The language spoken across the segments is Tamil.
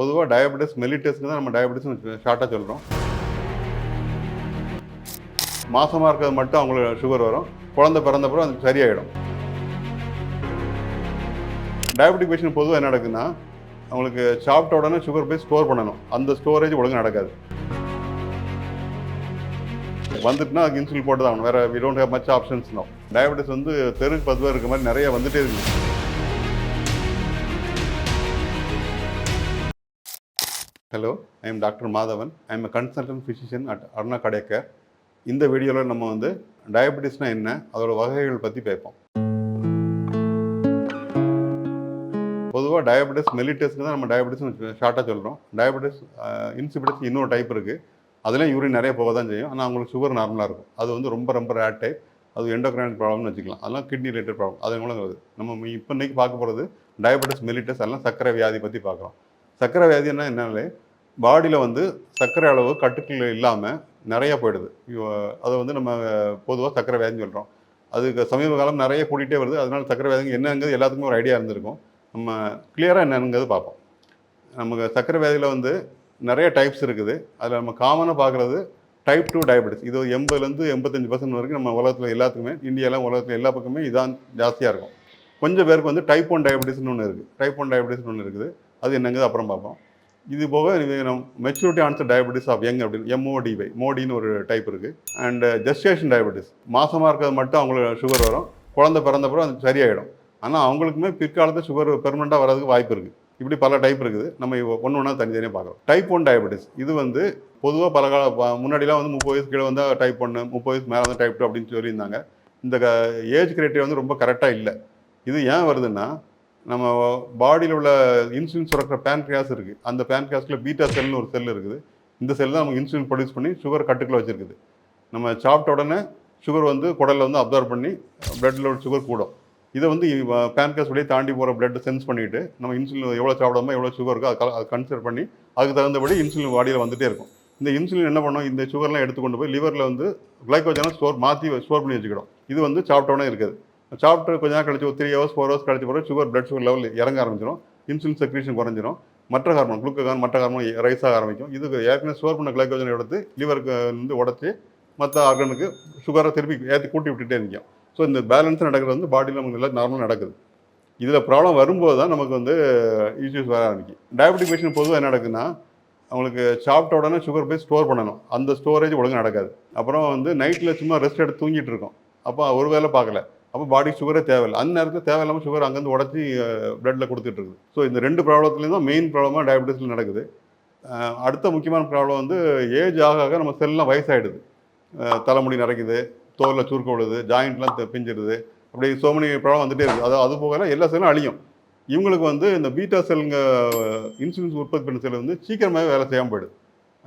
பொதுவாக டயபெட்டிஸ் மெலிட்டஸ்க்கு தான் நம்ம டயபெட்டிஸ் ஷார்ட்டாக சொல்கிறோம் மாசமாக இருக்கிறது மட்டும் அவங்களுக்கு சுகர் வரும். குழந்தை பிறந்தப்பறம் அது சரியாயிடும். டயபெட்டிக் பேஷண்ட் பொதுவாக என்ன நடக்குதுன்னா அவங்களுக்கு சாப்பிட்ட உடனே சுகர் போய் ஸ்டோர் பண்ணணும். அந்த ஸ்டோரேஜ் ஒழுங்கு நடக்காது. வந்துட்டுனா அதுக்கு இன்சுலின் போட்டு தான் ஆகணும் we don't have much options no diabetes வந்து தெருக்கு பதுவாக இருக்க மாதிரி நிறைய வந்துட்டே இருக்குது hello I am doctor Madhavan I am consultant physician at Aruna கடைக்கர் இந்த வீடியோவில் நம்ம வந்து டயபெட்டிஸ்னால் என்ன அதோட வகைகள் பற்றி பேப்போம். பொதுவாக டயபெட்டிஸ் மெலிட்டஸ்க்கு தான் நம்ம டயபெட்டிஸ்னு ஷார்ட்டாக சொல்கிறோம் டயபெட்டிஸ் இன்சிபிடஸ் இன்னொரு டைப் இருக்குது அதுலேயும் யூரின் நிறைய போக தான் செய்யும். ஆனால் அவங்களுக்கு சுகர் நார்மலாக இருக்கும். அது வந்து ரொம்ப ரொம்ப ரேட் டைப் அது எண்டோக்ரைன் ப்ராப்ளம்னு வச்சுக்கலாம். அதெல்லாம் கிட்னி ரிலேட்டட் ப்ராப்ளம் அது மூலம் நம்ம இப்போ இன்றைக்கி பார்க்க போகிறது டயபெட்டிஸ் மெலிட்டஸ் அதெல்லாம் சர்க்கரை வியாதி பற்றி பார்க்குறோம். சர்க்கரை வியாதின்னா என்னன்னாலே பாடியில் வந்து சர்க்கரை அளவு கட்டுக்குள்ள இல்லாமல் நிறைய போயிடுது. அதை வந்து நம்ம பொதுவாக சர்க்கரை வியாதின்னு சொல்கிறோம் அதுக்கு சமீப காலம் நிறைய கூட்டிகிட்டே வருது. அதனால சர்க்கரை வியாதிங்க என்னங்கிறது எல்லாத்துக்குமே ஒரு ஐடியா இருந்திருக்கும். நம்ம கிளியராக என்னங்கிறது பார்ப்போம். நமக்கு சர்க்கரை வியாதியில் வந்து நிறைய டைப்ஸ் இருக்குது. அதில் நம்ம காமனாக பார்க்குறது டைப் டூ டயபெட்டிஸ் இது எண்பதுலேருந்து எண்பத்தஞ்சு பர்சன்ட் வரைக்கும் நம்ம உலகத்தில் எல்லாத்துக்குமே இந்தியாவில் உலகத்தில் எல்லா பக்கமே இதான் ஜாஸ்தியாக இருக்கும். கொஞ்சம் பேருக்கு வந்து டைப் ஒன் டயபெட்டிஸ்னு ஒன்று இருக்குது டைப் ஒன் டயபெட்டிஸ்னு ஒன்று இருக்குது. அது என்னங்கிறது அப்புறம் பார்ப்போம். இது போக maturity onset diabetes of young அப்படின்னு எம்ஓடிவை மோடின்னு ஒரு டைப் இருக்குது அண்ட் ஜெஸ்டேஷன் டயபெட்டிஸ் மாசமாக இருக்கிறது மட்டும் அவங்களுக்கு சுகர் வரும். குழந்தை பிறந்தப்பறம் அது சரியாயிடும். ஆனால் அவங்களுக்குமே பிற்காலத்தில் சுகர் பெர்மனெண்ட்டாக வரதுக்கு வாய்ப்பு இருக்குது இப்படி பல டைப் இருக்குது. நம்ம ஒன்று ஒன்றா தனித்தனியாக பார்க்குறோம் டைப் ஒன் டயபெட்டிஸ் இது வந்து பொதுவாக பல கால முன்னாடிலாம் வந்து முப்பது வயசு கீழே வந்தால் டைப் ஒன்று முப்பது வயசு மேலே வந்து டைப் டூ அப்படின்னு சொல்லியிருந்தாங்க. இந்த ஏஜ் கிரைட்டீரியா வந்து ரொம்ப கரெக்டாக இல்லை. இது ஏன் வருதுன்னா நம்ம பாடியில் உள்ள இன்சுலின் சுரக்கிற பேன்க்ரியாஸ் இருக்குது அந்த பேன்க்ரியாஸில் பீட்டா செல்னு ஒரு செல் இருக்குது. இந்த செல் தான் நமக்கு இன்சுலின் ப்ரொடியூஸ் பண்ணி சுகர் கட்டுக்குள்ளே வச்சுருக்குது. நம்ம சாப்பிட்ட உடனே சுகர் வந்து குடலில் வந்து அப்சர்வ் பண்ணி பிளட்டில் உள்ள சுகர் கூடும். இதை வந்து பேன்காஸ் வழியே தாண்டி போகிற பிளட்டை சென்ஸ் பண்ணிட்டு நம்ம இன்சுலின் எவ்வளோ சாப்பிடாமோ எவ்வளோ சுகர் இருக்கோ அது கன்சிடர் பண்ணி அதுக்கு தகுந்தபடி இன்சுலின் பாடியில் வந்துகிட்டே இருக்கும். இந்த இன்சுலின் என்ன பண்ணும்? இந்த சுகர்லாம் எடுத்து கொண்டு போய் லிவரில் வந்து கிளைக்கோஜனை ஸ்டோர் மாற்றி ஸ்டோர் பண்ணி வச்சுக்கிடும். இது வந்து சாப்பிட்ட உடனே இருக்குது. சாப்பிட்டு கொஞ்ச நேரம் கழிச்சு ஒரு த்ரீ ஹவர்ஸ் ஃபோர் ஹவர்ஸ் கழிச்சு பிறகு சுகர் பிளட் சுகர் லெவல் இறங்க ஆரம்பிச்சிடும் இன்சுலின் செக்ரீஷன் குறைஞ்சிரும். மற்ற ஹார்மோன் குளுக்ககான் மற்ற ஹார்மோன் ரைஸ் ஆக ஆரம்பிக்கும். இதுக்கு ஏற்கனவே ஸ்டோர் பண்ண கிளைக்கோஜனை எடுத்து லிவருக்கு வந்து உடச்சி மற்ற ஆர்கனுக்கு சுகரை திருப்பி ஏற்றி கூட்டி விட்டுட்டே இருக்கும் ஸோ இந்த பேலன்ஸ் நடக்கிறது வந்து பாடியில் நமக்கு நல்லா நார்மலாக நடக்குது. இதில் ப்ராப்ளம் வரும்போது தான் நமக்கு வந்து இஷ்யூஸ் வர ஆரம்பிக்கும். டயபெட்டிக் பேஷண்ட் பொதுவாக என்ன நடக்குதுன்னா அவங்களுக்கு சாப்பிட்ட உடனே சுகர் போய் ஸ்டோர் பண்ணணும். அந்த ஸ்டோரேஜ் ஒழுங்காக நடக்காது. அப்புறம் வந்து நைட்டில் சும்மா ரெஸ்ட் எடுத்து தூங்கிட்டு இருக்கோம். அப்போ ஒரு வேளை பார்க்கல. அப்போ பாடி சுகரே தேவையில்லை. அந்த நேரத்தில் தேவையில்லாமல் சுகர் அங்கேருந்து உடச்சி பிளட்டில் கொடுத்துட்டு இருக்குது. ஸோ இந்த ரெண்டு ப்ராப்ளத்துலேயும் தான் மெயின் ப்ராப்ளமாக டயபெட்டிஸில் நடக்குது. அடுத்த முக்கியமான ப்ராப்ளம் வந்து ஏஜ் ஆக ஆக நம்ம செல்லாம் வயசாயிடுது. தலைமுடி நடக்குது தோலில் சுருக்க விழுது ஜாயிண்ட்லாம் பிஞ்சிடுது அப்படி சோமனி many ப்ராப்ளம் வந்துகிட்டே இருக்குது. அது அது போக எல்லா செல்லும் அழியும். இவங்களுக்கு வந்து இந்த பீட்டா செல்லுங்க இன்சுலின்ஸ் உற்பத்தி பண்ண செல் வந்து சீக்கிரமாகவே வேலை செய்யாமல் போயிடுது.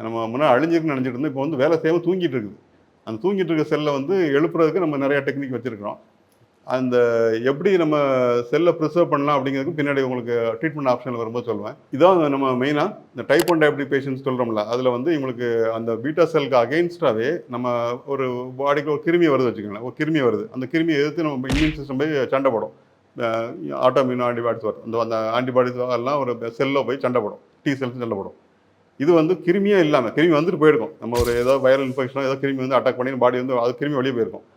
நம்ம முன்னாடி அழிஞ்சிருக்குன்னு நினச்சிட்டு இருந்தோம் இப்போ வந்து வேலை செய்யாமல் தூங்கிட்டு இருக்குது. அந்த தூங்கிட்டு இருக்க செல்லை வந்து எழுப்புறதுக்கு நம்ம நிறையா டெக்னிக் வச்சுருக்கிறோம். அந்த எப்படி நம்ம செல்லை ப்ரிசர்வ் பண்ணலாம் அப்படிங்கிறதுக்கு பின்னாடி உங்களுக்கு ட்ரீட்மெண்ட் ஆப்ஷனில் வரும்போது சொல்லுவேன். இதான் நம்ம மெயினாக இந்த டைப் ஒன் டயபெட்டிக் பேஷண்ட்ஸ் சொல்கிறோம்ல அதில் வந்து இவங்களுக்கு அந்த பீட்டா செல்க்கு அகெயின்ஸ்டாகவே நம்ம ஒரு பாடிக்கு ஒரு கிருமி வருது வச்சுக்கோங்களேன் ஒரு கிருமி வருது. அந்த கிருமியை எதிர்த்து நம்ம இம்யூன் சிஸ்டம் போய் சண்டை போடும். ஆட்டோமியூன் ஆன்டிபாடிஸ் வரும் அந்த அந்த ஆன்டிபாடிஸ் எல்லாம் ஒரு செல்லில் போய் சண்டை போடும். டி செல்ஸ் சண்டை போடும். இது வந்து கிருமியே இல்லாமல் கிருமி வந்துட்டு போயிருக்கும். நம்ம ஒரு ஏதோ வைரல் இன்ஃபெக்ஷனோ ஏதோ கிருமி வந்து அட்டாக் பண்ணி பாடி வந்து அது கிருமி வெளியே போயிருக்கும்.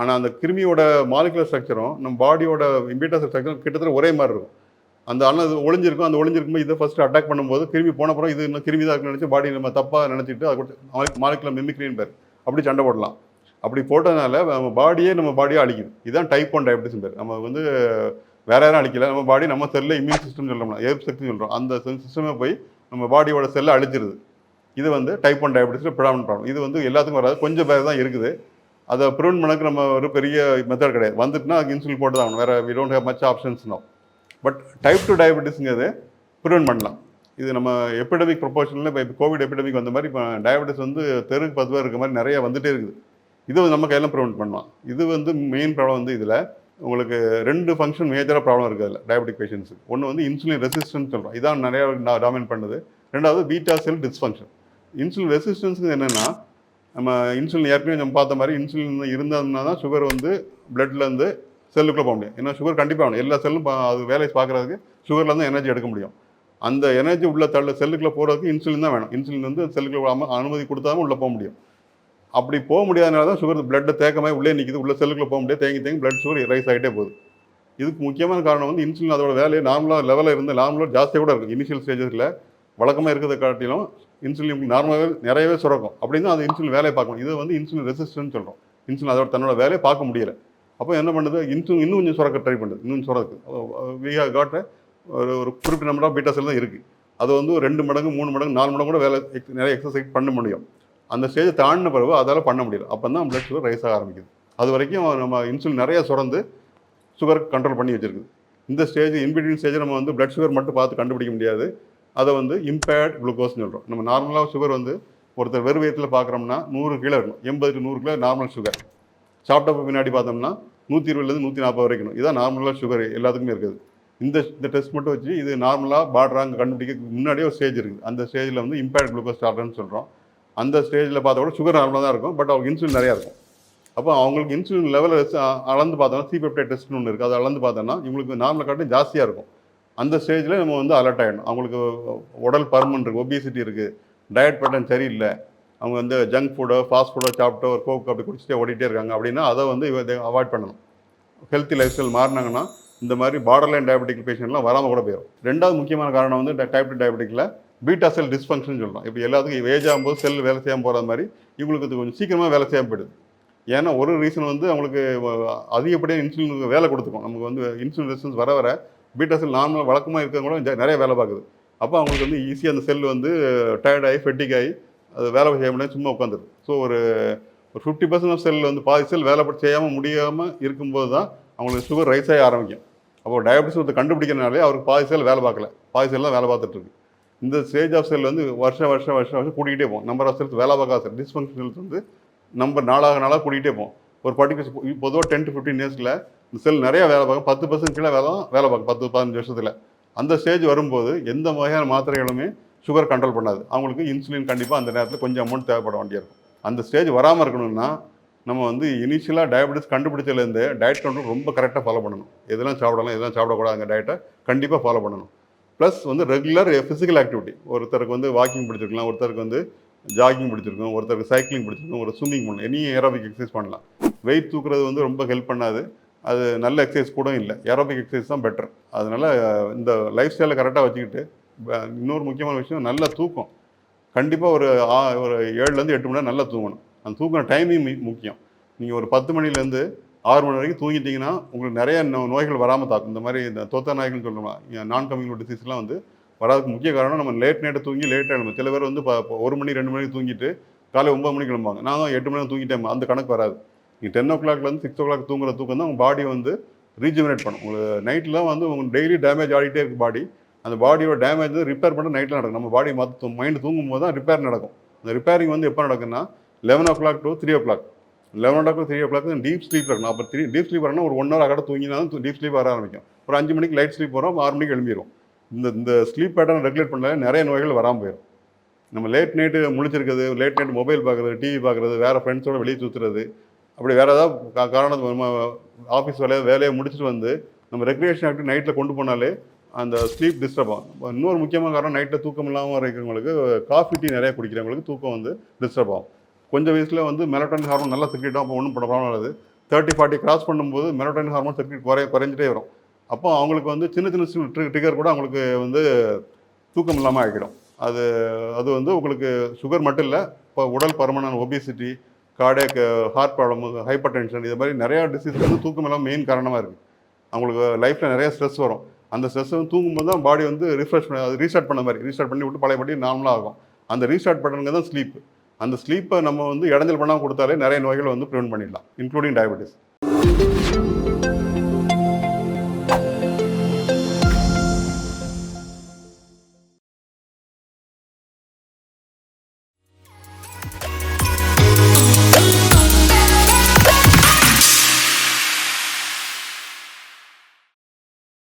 ஆனால் அந்த கிருமியோட மாலிகுலர் ஸ்ட்ரக்சரும் நம்ம பாடியோட இம்பீட்டா ஸ்ட்ரக்சரும் கிட்டத்தட்ட ஒரே மாதிரி இருக்கும். அந்த ஆனால் அது ஒளிஞ்சிருக்கும் அந்த ஒளிஞ்சிருக்கும்போது இதை ஃபஸ்ட்டு அட்டாக் பண்ணும்போது கிருமி போன அப்புறம் இது இன்னும் கிருமி தான் நினச்சி பாடி நம்ம தப்பாக நினச்சிட்டு அதை கொடுத்து மாலிகுலர் மிமிக்ரின் பேர். அப்படி சண்டை போடலாம். அப்படி போட்டதுனால நம்ம பாடியே நம்ம பாடியை அழிக்குது. இதுதான் டைப் ஒன் டயபிட்டிஸ் பேர். நம்ம வந்து வேற யாரும் அழிக்கல. நம்ம பாடி நம்ம செல்லில் இம்யூன் சிஸ்டம் சொல்லலாம் எதிர்ப்பு சக்தி சொல்கிறோம் அந்த சிஸ்டமே போய் நம்ம பாடியோட செல்லை அழிச்சிருது. இது வந்து டைப் ஒன் டயபிட்டிஸில் ப்ராப்ளம் ப்ராப்ளம் இது வந்து எல்லாத்துக்கும் வராது. கொஞ்சம் பேர் தான் இருக்குது. அதை ப்ரிவென்ட் பண்ணக்கு நம்ம ஒரு பெரிய மெத்தட் கிடையாது. வந்துட்டுனா அதுக்கு இன்சுலின் போட்டு தான் ஆகணும். வேறு we don't have much options no but type two டயபெட்டிஸ்ங்கிறது prevent பண்ணலாம். இது நம்ம எபிடமிக் ப்ரொபோஷனில் இப்போ கோவிட் எபிடமிக் வந்த மாதிரி இப்போ டயபெட்டிஸ் வந்து தெருக்கு பத்து இருக்க மாதிரி நிறைய வந்துட்டே இருக்குது. இது வந்து நம்ம கையில் ப்ரிவெண்ட் பண்ணலாம். இது வந்து மெயின் ப்ராப்ளம் வந்து இதில். உங்களுக்கு ரெண்டு ஃபங்க்ஷன் மேஜராக ப்ராப்ளம் இருக்குது அதில் டயபெட்டிக் பேஷண்ட்ஸுக்கு ஒன்று வந்து இன்சுலின் ரெசிஸ்டன்ஸ் சொல்கிறோம் இதான் நிறையா டாமினேட் பண்ணுது. ரெண்டாவது பீட்டா செல் டிஸ்ஃபங்க்ஷன் இன்சுலின் ரெசிஸ்டன்ஸுக்கு என்னென்னா நம்ம இன்சுலின் ஏற்கனவே நம்ம பார்த்த மாதிரி இன்சுலின் இருந்ததுனா தான் சுகர் வந்து பிளட்லேருந்து செல்லுக்குள்ளே போக முடியும். ஏன்னா சுகர் கண்டிப்பாக வேணும். எல்லா செல்லும் அது வேலையை பார்க்குறதுக்கு சுகர்லேருந்து எனர்ஜி எடுக்க முடியும். அந்த எனர்ஜி உள்ள தள்ள செல்லுக்குள்ளே போகிறதுக்கு இன்சுலின் தான் வேணும். இன்சுலின் வந்து செல்லுக்குள்ள அம- அனுமதி கொடுத்தாம உள்ளே போக முடியும். அப்படி போக முடியாதனால தான் சுகர் பிளட்டை தேக்கமாக உள்ளே நிற்கிது உள்ள செல்லுக்குள்ள போக முடியாது. தேங்கி தேங்கி பிளட் சுகர் ரைஸ் ஆகிட்டே போகுது. இதுக்கு முக்கியமான காரணம் வந்து இன்சுலின் அதோட வேலையை நார்மலாக லெவலில் இருந்து நார்மலாக ஜாஸ்தியாக கூட இருக்கும் இனிஷியல் ஸ்டேஜஸில் வழக்கமாக இருக்கிறத காட்டிலும் இன்சுலின் நார்மலாகவே நிறையவே சுரக்கும். அப்படின்னு அந்த இன்சுலின் வேலையை பார்க்கணும் இது வந்து இன்சுலின் ரெசிஸ்டன்ட் சொல்கிறோம் இன்சுலின் அதோட தன்னோட வேலையை பார்க்க முடியலை. அப்போ என்ன பண்ணுது? இன்சுலின் இன்னும் கொஞ்சம் சுரக்க ட்ரை பண்ணுது. இன்னும் சுரக்கு வி ஹவ் காட் ஒரு ஒரு குறிப்பிட்ட நம்பர் ஆஃப் பீட்டா செல் தான் இருக்குது அது வந்து ஒரு ரெண்டு மடங்கு மூணு மடங்கு நாலு மடங்கு கூட வேலை நிறைய எக்ஸசைஸ் பண்ண முடியும். அந்த ஸ்டேஜை தாண்டின பிறகு அதால் பண்ண முடியல. அப்போ தான் பிளட் சுகர் ரைஸ் ஆக ஆரம்பிக்குது. அது வரைக்கும் நம்ம இன்சுலின் நிறைய சுரந்து சுகர் கண்ட்ரோல் பண்ணி வச்சுருக்குது. இந்த ஸ்டேஜ் இன்பிட்வீன் ஸ்டேஜ் நம்ம வந்து பிளட் சுகர் மட்டும் பார்த்து கண்டுபிடிக்க முடியாது. அதை வந்து இம்பேர்ட் குளுக்கோஸ்னு சொல்கிறோம் நம்ம நார்மலாக சுகர் வந்து ஒருத்தர் வெறும் வயிற்றில் பார்க்குறோம்னா நூறு கிலோ இருக்கணும். எண்பது நூறு கிலோ நார்மல் சுகர் சாப்பிட்டப்ப பின்னாடி பார்த்தோம்னா நூற்றி இருபதுலேருந்து நூற்றி நாற்பது வரைக்கும் இதான் நார்மலாக சுகர் எல்லாத்துக்குமே இருக்குது. இந்த இந்த டெஸ்ட் மட்டும் வச்சு இது நார்மலாக பாடுறாங்க கண்டுபிடிக்க முன்னாடியே ஒரு ஸ்டேஜ் இருக்குது. அந்த ஸ்டேஜில் வந்து இம்பேர்ட் குளுக்கோஸ் டாலரன்ஸ் சொல்கிறோம் அந்த ஸ்டேஜில் பார்த்தா கூட சுகர் நார்மலாக தான் இருக்கும். பட் அவங்க இன்சுலின் நிறையா இருக்கும். அப்போ அவங்களுக்கு இன்சுலின் லெவலில் அளந்து பார்த்தோம்னா சிபெப்டைட் டெஸ்ட்னு ஒன்று இருக்குது அதை அளந்து பார்த்தோன்னா இவங்களுக்கு நார்மலை காட்டும் ஜாஸ்தியாக இருக்கும். அந்த ஸ்டேஜில் நம்ம வந்து அலர்ட் ஆகிடணும் அவங்களுக்கு உடல் பருமன் இருக்குது ஒபிசிட்டி இருக்குது டயட் பேட்டர்ன் சரியில்லை அவங்க வந்து ஜங்க் ஃபுட்டோ ஃபாஸ்ட் ஃபுட்டோ சாப்பிட்டோ ஒரு கோக் அப்படி குடிச்சிட்டே ஓடிட்டே இருக்காங்க அப்படின்னா அதை வந்து அவாய்ட் பண்ணணும். ஹெல்த்தி லைஃப் ஸ்டைல் மாறினாங்கன்னா இந்த மாதிரி பார்டர் லைன் டயபெட்டிக் பேஷண்ட்லாம் வராமல் கூட போயிடும் ரெண்டாவது முக்கியமான காரணம் வந்து டைப் டூ டயபெட்டிக்கில் பீட்டா செல் டிஸ்ஃபங்க்ஷன் சொல்கிறோம் இப்போ எல்லாத்துக்கும் ஏஜ் ஆகும்போது செல் வேலை செய்யாமல் போகிற மாதிரி இவங்களுக்கு இது கொஞ்சம் சீக்கிரமாக வேலை செய்யாமல் போயிடுது. ஏன்னா ஒரு ரீசன் வந்து அவங்களுக்கு அதிகப்படியாக இன்சுலினுக்கு வேலை கொடுத்துக்கும். நமக்கு வந்து இன்சுலின் ரெசிஸ்டன்ஸ் வர வர பீட்டர்ஸில் செல் நார்மலாக வழக்கமாக இருக்கிறவங்க கூட நிறைய வேலை பார்க்குது. அப்போ அவங்களுக்கு வந்து ஈஸியாக அந்த செல் வந்து டயர்டாகி ஃபெட்டிக் ஆகி அது வேலை செய்ய முடியாது சும்மா உட்காந்துருது ஸோ ஒரு ஒரு ஃபிஃப்டி பர்சன்ட் ஆஃப் செல் வந்து பாதி செல் வேலை செய்யாமல் முடியாமல் இருக்கும்போது தான் அவங்களுக்கு சுகர் ரைஸ் ஆகி ஆரம்பிக்கும். அப்போ டயபிட்டிஸ் வந்து கண்டுபிடிக்கிறனாலே அவருக்கு பாதி செல் வேலை பார்க்கல. பாதி செல் தான் வேலை பார்த்துட்ருக்கு இந்த ஸ்டேஜ் ஆஃப் செல் வந்து வருஷம் வருஷம் வருஷம் வருஷம் கூட்டிகிட்டே போகும். நம்பர் ஆஃப் செல்ஸ் வேலை பார்க்காத செல் டிஸ்ஃபங்க்ஷன் செல்ஸ் வந்து நம்பர் நாளாக நாளாக கூட்டிகிட்டே போகும். ஒரு பர்டிகுலர் பொதுவாக டென் டு ஃபிஃப்டீன் இயர்ஸில் இந்த செல் நிறைய வேலை பார்க்கும். பத்து பர்சன்ட் கீழே வேலை வேலை பார்க்கும். பத்து பதினஞ்சு வருஷத்தில். அந்த ஸ்டேஜ் வரும்போது எந்த வகையான மாத்திரைகளுமே சுகர் கண்ட்ரோல் பண்ணாது. அவங்களுக்கு இன்சுலின் கண்டிப்பாக அந்த நேரத்தில் கொஞ்சம் அமௌண்ட் தேவைப்பட வேண்டியிருக்கும் அந்த ஸ்டேஜ் வராமல் இருக்கணும்னா நம்ம வந்து இனிஷியலாக டயபெட்டிஸ் கண்டுபிடிச்சதுலேருந்து டயட் கண்ட்ரோல் ரொம்ப கரெக்டாக ஃபாலோ பண்ணணும். எதெல்லாம் சாப்பிடலாம் எதெல்லாம் சாப்பிடக்கூடாது அந்த டயட்டை கண்டிப்பாக ஃபாலோ பண்ணணும். ப்ளஸ் வந்து ரெகுலர் ஃபிசிக்கல் ஆக்டிவிட்டி ஒருத்தருக்கு வந்து வாக்கிங் பிடிச்சிருக்கலாம் ஒருத்தருக்கு வந்து ஜாகிங் பிடிச்சிருக்கும் ஒருத்தருக்கு சைக்கிளிங் பிடிச்சிருக்கும் ஒரு ஸ்விம்மிங் பண்ணலாம் எனி ஏரோபிக் எக்ஸசைஸ் பண்ணலாம். வெயிட் தூக்குறது வந்து ரொம்ப ஹெல்ப் பண்ணாது. அது நல்ல எக்ஸசைஸ் கூட இல்லை. ஏரோபிக் எக்ஸசைஸ் தான் பெட்டர் அதனால் இந்த லைஃப் ஸ்டைலை கரெக்டாக வச்சுக்கிட்டு இன்னொரு முக்கியமான விஷயம் நல்ல தூக்கம். கண்டிப்பாக ஒரு ஆ- ஒரு ஏழுலேருந்து எட்டு மணி நேரம் நல்லா தூங்கணும். அந்த தூங்குற டைமிங் முக்கியம். நீங்கள் ஒரு பத்து மணிலேருந்து ஆறு மணி வரைக்கும் தூங்கிட்டீங்கன்னா உங்களுக்கு நிறைய நோ- நோய்கள் வராமல் தாக்கும். இந்த மாதிரி இந்த தோத்த நாய்கள்னு சொல்லலாம் நான் கம்யூனிட்டி டிசீஸ்லாம் வந்து வராதுக்கு முக்கிய காரணம் நம்ம லேட் நைட்டை தூங்கி லேட்டாக எழும்பு சில பேர் வந்து ப- ஒரு மணி ரெண்டு மணிக்கு தூங்கிட்டு காலை ஒம்பது மணிக்கு கிளம்புவாங்க. நான் எட்டு மணி நேரம் தூங்கிட்டேன் அந்த கணக்கு வராது. நீங்கள் டென் ஓ கிளாக்லேருந்து சிக்ஸ் ஓ கிளாக் தூங்குற தூக்கம் தான் உங்கள் பாடி வந்து ரீஜெனரேட் பண்ணும். உங்களுக்கு நைட்லாம் வந்து உங்களுக்கு டெய்லி டேமேஜ் ஆகிட்டே இருக்கு பாடி அந்த பாடியோட டேமேஜ் வந்து ரிப்பேர் பண்ண நைட்டில் நடக்கும். நம்ம பாடி மற்ற மைண்டு தூங்கும் போது தான் ரிப்பேர் நடக்கும். அந்த ரிப்பேரிங் வந்து எப்போ நடக்குன்னா eleven o'clock to three o'clock eleven o'clock three o'clock deep sleep இருக்கணும் அப்போ த்ரீ டீப் ஸ்லீப் வரணும் ஒரு ஒன் ஹவர் அகட தூங்கினா தான் டீப் ஸ்லீப் வர ஆரம்பிக்கும். ஒரு அஞ்சு மணிக்கு லைட் ஸ்லீப் வரும் ஆறு மணிக்கு எழும்பிடும் இந்த இந்த ஸ்லீப் பேட்டர்ன் ரெகுலேட் பண்ணாலே நிறைய நோய்கள் வராமல் போயிடும் நம்ம லேட் நைட்டு முழிச்சிருக்கிறது லேட் நைட் மொபைல் பார்க்குறது டிவி பார்க்குறது வேறு ஃப்ரெண்ட்ஸோட வெளியே சுற்றுறது அப்படி வேறு ஏதாவது காரணத்து நம்ம ஆஃபீஸ் வேலையை வேலையை முடிச்சுட்டு வந்து நம்ம ரெக்ரியேஷன் ஆக்டிவ் நைட்டில் கொண்டு போனாலே அந்த ஸ்லீப் டிஸ்டர்ப் ஆகும். இன்னொரு முக்கியமான காரணம் நைட்டில் தூக்கம் இல்லாமல் இருக்கிறவங்களுக்கு காஃபி டீ நிறைய குடிக்கிறவங்களுக்கு தூக்கம் வந்து டிஸ்டர்ப் ஆகும். கொஞ்சம் வயசில் வந்து மெலட்டோனின் ஹார்மோன் நல்லா செக்ரேட் அப்போ ஒன்றும் பண்ண ப்ராப்ளம் வராது. தேர்ட்டி ஃபார்ட்டி கிராஸ் பண்ணும்போது மெலட்டோனின் ஹார்மோன் செக்ரேட் குறை குறைஞ்சிட்டே வரும். அப்போ அவங்களுக்கு வந்து சின்ன சின்ன ட்ரிகர் கூட அவங்களுக்கு வந்து தூக்கம் இல்லாமல் ஆகிடும். அது அது வந்து உங்களுக்கு சுகர் மட்டும் இல்லை இப்போ உடல் பருமனான obesity cardiac heart problem hypertension இது மாதிரி நிறையா டிசீஸ் வந்து தூக்கம் எல்லாம் மெயின் காரணமாக இருக்குது அவங்களுக்கு லைஃப்பில் நிறைய ஸ்ட்ரெஸ் வரும். அந்த ஸ்ட்ரெஸ் வந்து தூங்கும்போது தான் பாடி வந்து ரிஃப்ரெஷ் பண்ண அது ரீஸ்டார்ட் பண்ண மாதிரி ரீஸ்டார்ட் பண்ணி விட்டு பழையபடி நார்மலாக ஆகும். அந்த ரீஸ்டார்ட் பண்ணுறது தான் ஸ்லீப் அந்த ஸ்லீப்பை நம்ம வந்து இடைஞ்சல் பண்ணாமல் கொடுத்தாலே நிறைய நோய்கள் வந்து ப்ரிவெண்ட் பண்ணிடலாம் இன்க்ளூடிங் டயபெட்டிஸ்